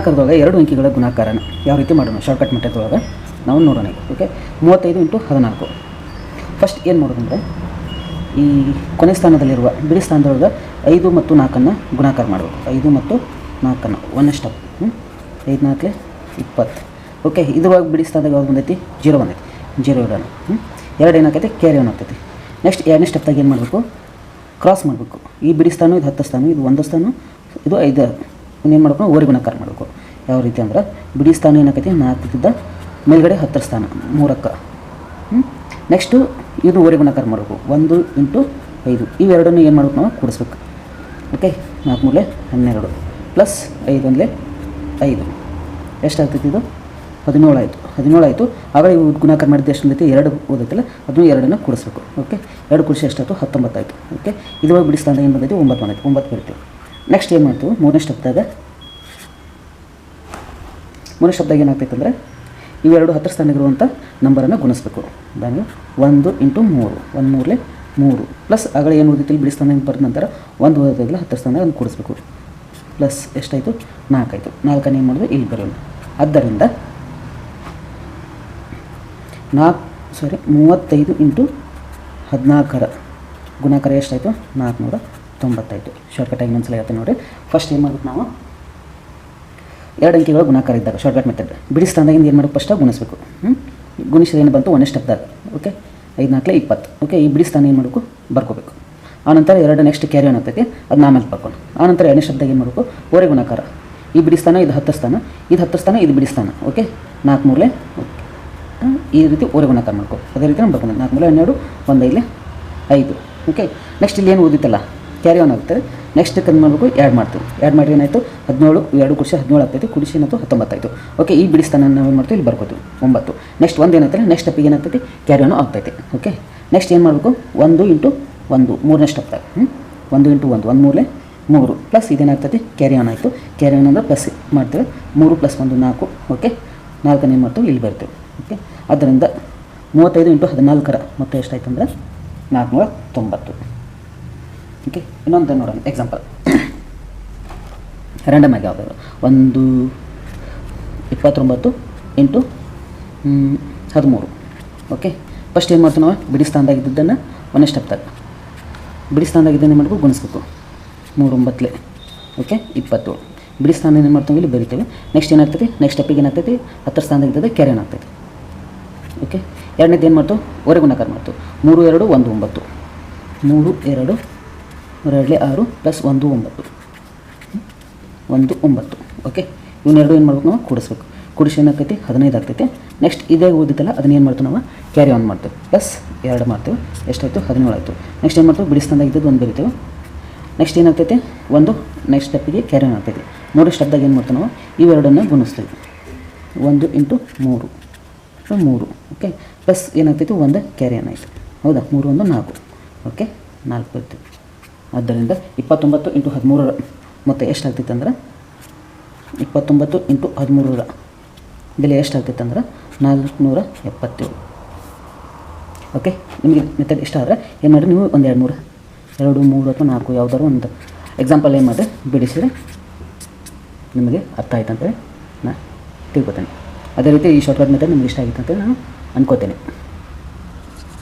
ಗುಣಾಕಾರದೊಳಗೆ ಎರಡು ಅಂಕಿಗಳ ಗುಣಾಕಾರನ ಯಾವ ರೀತಿ ಮಾಡೋಣ? ಶಾರ್ಟ್ಕಟ್ ಮಟ್ಟದೊಳಗೆ. ನಾವು ನೋಡೋಣ ಓಕೆ ಮೂವತ್ತೈದು ಇಂಟು ಹದಿನಾಲ್ಕು. ಫಸ್ಟ್ ಏನು ಮಾಡೋದಂದರೆ, ಈ ಕೊನೆ ಸ್ಥಾನದಲ್ಲಿರುವ ಬಿಡಿ ಸ್ಥಾನದೊಳಗೆ ಐದು ಮತ್ತು ನಾಲ್ಕನ್ನು ಗುಣಾಕಾರ ಮಾಡಬೇಕು. ಐದು ಮತ್ತು ನಾಲ್ಕನ್ನು ಒನ್ ಹ್ಞೂ ಐದು ನಾಲ್ಕಲೆ ಇಪ್ಪತ್ತು. ಓಕೆ ಇದ್ರೊಳಗೆ ಬಿಡಿ ಸ್ಥಾನದಾಗ ಯಾವ್ದು ಬಂದೈತಿ? ಜೀರೋ ಬಂದೈತಿ. ಜೀರೋ ಇಡೋಣ. ಎರಡು ಏನಾಗ್ತೈತಿ? ಕ್ಯಾರಿ ಆನ್ ಆಗ್ತೈತಿ. ನೆಕ್ಸ್ಟ್ ಎರಡನೇ ಸ್ಟೆಪ್ದಾಗ ಏನು ಮಾಡಬೇಕು? ಕ್ರಾಸ್ ಮಾಡಬೇಕು. ಈ ಬಿಡಿ ಸ್ಥಾನ ಇದು ಹತ್ತು ಸ್ಥಾನ ಇದು ಒಂದು ಸ್ಥಾನ ಇದು ಐದು. ಏನು ಮಾಡ್ಕೊಂಡು ಓರಿ ಗುಣಾಕಾರ ಮಾಡಬೇಕು. ಯಾವ ರೀತಿ ಅಂದ್ರೆ ಬಿಡಿ ಸ್ಥಾನ ಏನಾಕೈತಿ? ನಾಲ್ಕದಿಂದ ಮೇಲ್ಗಡೆ ಹತ್ತರ ಸ್ಥಾನ, ಮೂರಕ್ಕೆ. ಹ್ಞೂ ನೆಕ್ಸ್ಟು ಇದು ಓರಿ ಗುಣಾಕಾರ ಮಾಡಬೇಕು ಒಂದು ಇಂಟು ಐದು. ಇವೆರಡನ್ನು ಏನು ಮಾಡ್ಬೇಕು ನಾವು? ಕೂಡಿಸ್ಬೇಕು. ಓಕೆ ನಾಲ್ಕು ಮೂಲೆ ಹನ್ನೆರಡು. ಪ್ಲಸ್ ಐದು ಅಂದರೆ ಐದು. ಎಷ್ಟಾಗ್ತೈತಿ ಇದು? ಹದಿನೇಳು ಆಯಿತು ಹದಿನೇಳು ಆಯಿತು ಆಗ ಇವು ಗುಣಾಕಾರ ಮಾಡಿದ್ದು ಎಷ್ಟು ಬಂದೈತಿ? ಎರಡು ಓದೈತಲ್ಲ ಅದನ್ನು ಎರಡನ್ನು ಕೂಡಿಸ್ಬೇಕು. ಓಕೆ ಎರಡು ಕೂಡಿಸಿ ಎಷ್ಟಾಯಿತು? ಹತ್ತೊಂಬತ್ತಾಯಿತು. ಓಕೆ ಇದುವಾಗ ಬಿಡಿಸ್ತಾಂಡ ಏನು ಬಂದೈತಿ? ಒಂಬತ್ತು ಬಂದೈತಿ. ಒಂಬತ್ತು ಬರ್ತೀವಿ ನೆಕ್ಸ್ಟ್ ಏನು ಮಾಡ್ತೀವಿ? ಮೂರನೇ ಸ್ಟೆಪ್ದಾಗ ಮೂರನೇ ಶಬ್ದಾಗ ಏನಾಗ್ತೈತೆ ಅಂದರೆ ಇವೆರಡು ಹತ್ತರ ಸ್ಥಾನಗಿರುವಂಥ ನಂಬರನ್ನು ಗುಣಿಸ್ಬೇಕು. ಅದಾಗಿ ಒಂದು ಇಂಟು ಮೂರು. ಒಂದು ಮೂರಲೆ ಮೂರು. ಪ್ಲಸ್ ಆಗಲೇ ಏನು ಓದಿತ್ತು ಬಿಡಿ ಸ್ಥಾನ ಬರೆದ ನಂತರ ಒಂದು ಓದೋದಿಲ್ಲ ಹತ್ತರ ಸ್ಥಾನ ಒಂದು ಕೂಡಿಸ್ಬೇಕು. ಪ್ಲಸ್ ಎಷ್ಟಾಯಿತು? ನಾಲ್ಕಾಯಿತು. ನಾಲ್ಕನೇ ಏನು ಮಾಡಿದ್ರೆ ಇಲ್ಲಿ ಬರೋಲ್ಲ ಆದ್ದರಿಂದ ನಾಲ್ಕು ಸಾರಿ ಮೂವತ್ತೈದು ಇಂಟು ಹದಿನಾಲ್ಕರ ಗುಣಾಕಾರ ಎಷ್ಟಾಯಿತು? ನಾಲ್ಕುನೂರ ತೊಂಬತ್ತಾಯಿತು. ಶಾರ್ಟ್ಕಟ್ ಆಗಿ ಇನ್ನೊಂದ್ಸಲ ಹೇಳ್ತೀನಿ ನೋಡಿ. ಫಸ್ಟ್ ಏನು ಮಾಡ್ಬೇಕು ನಾವು? ಎರಡು ಅಂಕಿಗಳ ಗುಣಾಕಾರ ಇದ್ದಾಗ ಶಾರ್ಟ್ಕಟ್ ಮೆಥಡ್ ಬಿಡಿ ಸ್ಥಾನದಿಂದ ಏನು ಮಾಡಬೇಕು ಫಸ್ಟ್ ಗುಣಿಸ್ಬೇಕು. ಹ್ಞೂ ಗುಣಿಸಿದ ಏನು ಬಂತು? ಒಂದೇ ಸ್ಟೆಪ್ದಾಗ ಓಕೆ ಐದು ನಾಲ್ಕಲೆ ಇಪ್ಪತ್ತು. ಓಕೆ ಈ ಬಿಡಿ ಸ್ಥಾನ ಏನು ಮಾಡಬೇಕು? ಬರ್ಕೋಬೇಕು. ಆನಂತರ ಎರಡು ನೆಕ್ಸ್ಟ್ ಕ್ಯಾರಿ ಆನ್ ಆಗ್ತೈತಿ. ಅದನ್ನ ಆಮೇಲೆ ಬರ್ಕೊಂಡು ಆನಂತರ ಎರಡನೇ ಶಬ್ದಾಗ ಏನು ಮಾಡಬೇಕು? ಓರೆ ಗುಣಾಕಾರ. ಈ ಬಿಡಿ ಸ್ಥಾನ, ಇದು ಹತ್ತು ಸ್ಥಾನ. ಇದು ಹತ್ತು ಸ್ಥಾನ, ಇದು ಬಿಡಿ ಸ್ಥಾನ. ಓಕೆ ನಾಲ್ಕು ಮೂರಲೆ, ಓಕೆ. ಈ ರೀತಿ ಓರೆ ಗುಣಾಕಾರ ಮಾಡ್ಕೊ. ಅದೇ ರೀತಿ ನಾನು ಬರ್ಕೊಂಡು ನಾಲ್ಕು ಮೂಲೆ ಹನ್ನೆರಡು ಒಂದು ಇಲ್ಲಿ ಐದು. ಓಕೆ ನೆಕ್ಸ್ಟ್ ಇಲ್ಲಿ ಏನು ಓದಿತ್ತಲ್ಲ? ಕ್ಯಾರಿ ಆನ್ ಆಗ್ತದೆ. ನೆಕ್ಸ್ಟ್ ಕಮ್ಮಿ ಮಾಡಬೇಕು ಎರಡು ಮಾಡ್ತೀವಿ. ಎರಡು ಮಾಡಿ ಏನಾಯಿತು? ಹದಿನೇಳು, ಎರಡು ಕುಡಿಸಿ ಹದಿನೇಳು ಆಗ್ತೈತೆ, ಕುಡಿಸಿ ಏನಾಯ್ತು? ಹತ್ತೊಂಬತ್ತಾಯಿತು. ಓಕೆ ಈ ಬಿಡಿಸ್ತಾನ ನಾವು ಏನು ಮಾಡ್ತೀವಿ? ಇಲ್ಲಿ ಬರ್ಕೋತೀವಿ. ಒಂಬತ್ತು. ನೆಕ್ಸ್ಟ್ ಒಂದು ಏನಾಗ್ತದೆ ನೆಕ್ಸ್ಟ್ ಸ್ಟೆಪ್ಪಿಗೆ ಏನಾಗ್ತೈತಿ? ಕ್ಯಾರಿ ಆನ್ ಆಗ್ತೈತೆ. ಓಕೆ ನೆಕ್ಸ್ಟ್ ಏನು ಮಾಡಬೇಕು? ಒಂದು ಇಂಟು ಒಂದು. ಮೂರನೇ ಸ್ಟೆಪ್ದಾಗ ಹ್ಞೂ ಒಂದು ಇಂಟು ಒಂದು. ಒಂದು ಮೂರಲೆ ಮೂರು. ಪ್ಲಸ್ ಇದೇನಾಗ್ತೈತಿ? ಕ್ಯಾರಿ ಆನ್ ಆಯಿತು. ಕ್ಯಾರಿ ಆನ್ ಅಂದರೆ ಪ್ಲಸ್ ಮಾಡ್ತೇವೆ. ಮೂರು ಪ್ಲಸ್ ಒಂದು ನಾಲ್ಕು. ಓಕೆ ನಾಲ್ಕನೇ ಏನು ಮಾಡ್ತೀವಿ? ಇಲ್ಲಿ ಬರ್ತೇವೆ. ಓಕೆ ಅದರಿಂದ ಮೂವತ್ತೈದು ಇಂಟು ಹದಿನಾಲ್ಕರ. ಮೊತ್ತ ಎಷ್ಟಾಯ್ತು ಅಂದರೆ? ನಾಲ್ಕುನೂರ ತೊಂಬತ್ತು. ಓಕೆ ಇನ್ನೊಂದು ನೋಡೋಣ ಎಕ್ಸಾಂಪಲ್ ರ್ಯಾಂಡಮ್ ಆಗಿ ಯಾವ್ದಾದ್ರು ಒಂದು, ಇಪ್ಪತ್ತೊಂಬತ್ತು ಇಂಟು ಹದಿಮೂರು. ಓಕೆ ಫಸ್ಟ್ ಏನು ಮಾಡ್ತೀವಿ ನಾವು? ಬಿಡಿ ಸ್ಥಾನದಾಗ ಇದ್ದದ್ದನ್ನು ಒಂದೇ ಸ್ಟೆಪ್ದಾಗ ಬಿಡಿ ಸ್ಥಾನದಾಗ ಇದ್ದನ್ನು ಏನು ಮಾಡ್ಬೋದು ಗುಣಿಸ್ಬೇಕು. ಮೂರು ಒಂಬತ್ತಲೆ ಓಕೆ ಇಪ್ಪತ್ತೇಳು. ಬಿಡಿ ಸ್ಥಾನ ಏನು ಮಾಡ್ತೀವಿ? ಇಲ್ಲಿ ಬರಿತೇವೆ. ನೆಕ್ಸ್ಟ್ ಏನಾಗ್ತೈತಿ? ನೆಕ್ಸ್ಟ್ ಸ್ಟೆಪ್ಗೆ ಏನಾಗ್ತೈತಿ? ಹತ್ತರ ಸ್ಥಾನದಾಗ ಇದ್ದದ್ದ ಕೆರೆ ಏನಾಗ್ತೈತಿ. ಓಕೆ ಎರಡನೇದು ಏನು ಮಾಡ್ತು? ಹೊರಗೆ ಗುಣಕಾರ ಮಾಡ್ತು. ಮೂರು, ಎರಡು, ಒಂದು, ಒಂಬತ್ತು. ಮೂರು, ಎರಡು ಎರಡಲೆ ಆರು ಪ್ಲಸ್ ಒಂದು ಒಂಬತ್ತು? ಒಂದು ಒಂಬತ್ತು. ಓಕೆ ಇವನ್ನೆರಡು ಏನು ಮಾಡ್ಬೇಕು ನಾವು? ಕೂಡಿಸ್ಬೇಕು. ಕೂಡಿಸಿ ಏನಾಗ್ತೈತಿ? ಹದಿನೈದು ಆಗ್ತೈತಿ. ನೆಕ್ಸ್ಟ್ ಇದೇ ಓದಿತ್ತಲ್ಲ ಅದನ್ನ ಏನು ಮಾಡ್ತೀವಿ ನಾವು? ಕ್ಯಾರಿ ಆನ್ ಮಾಡ್ತೇವೆ. ಪ್ಲಸ್ ಎರಡು ಮಾಡ್ತೇವೆ. ಎಷ್ಟಾಯಿತು? ಹದಿನೇಳು ಆಯಿತು. ನೆಕ್ಸ್ಟ್ ಏನು ಮಾಡ್ತೀವಿ? ಬಿಡಿಸ್ತಂದಾಗಿದ್ದು ಒಂದು ಬರಿತೇವೆ. ನೆಕ್ಸ್ಟ್ ಏನಾಗ್ತೈತಿ ಒಂದು. ನೆಕ್ಸ್ಟ್ ಸ್ಟೆಪ್ಪಿಗೆ ಕ್ಯಾರಿ ಆನ್ ಆಗ್ತೈತಿ. ಮೂರು ಸ್ಟೆಪ್ದಾಗ ಏನು ಮಾಡ್ತೀವಿ ನಾವು? ಇವೆರಡನ್ನು ಗುಣಿಸ್ತೀವಿ. ಒಂದು ಇಂಟು ಮೂರು. ಮೂರು. ಓಕೆ ಪ್ಲಸ್ ಏನಾಗ್ತೈತಿ ಒಂದು ಕ್ಯಾರಿ ಆನ್ ಆಯಿತು. ಹೌದಾ? ಮೂರು ಒಂದು ನಾಲ್ಕು. ಓಕೆ ನಾಲ್ಕು ಬರ್ತೀವಿ. ಆದ್ದರಿಂದ ಇಪ್ಪತ್ತೊಂಬತ್ತು ಇಂಟು ಹದಿಮೂರರ ಮೊತ್ತ ಎಷ್ಟಾಗ್ತಿತ್ತು ಅಂದ್ರೆ ಇಪ್ಪತ್ತೊಂಬತ್ತು ಇಂಟು ಹದಿಮೂರರ ಬೆಲೆ ಎಷ್ಟಾಗ್ತಿತ್ತು ಅಂದ್ರೆ ನಾಲ್ಕುನೂರ ಎಪ್ಪತ್ತೇಳು. ಓಕೆ ನಿಮಗೆ ಮೆಥಡ್ ಇಷ್ಟ ಆದರೆ ಏನು ಮಾಡಿ ನೀವು? ಒಂದು ಎರಡು ಮೂರು ಎರಡು, ಮೂರು ಅಥವಾ ನಾಲ್ಕು ಯಾವುದಾದ್ರು ಒಂದು ಎಕ್ಸಾಂಪಲ್ ಏನು ಮಾಡಿ ಬಿಡಿಸಿದ್ರೆ ನಿಮಗೆ ಅರ್ಥ ಆಯ್ತು ಅಂತೇಳಿ ನಾನು ತಿಳ್ಕೊತೇನೆ. ಅದೇ ರೀತಿ ಈ ಶಾರ್ಟ್ಕಟ್ ಮೆಥಡ್ ನಿಮ್ಗೆ ಇಷ್ಟ ಆಗಿತ್ತು ಅಂತೇಳಿ ನಾನು ಅನ್ಕೋತೇನೆ.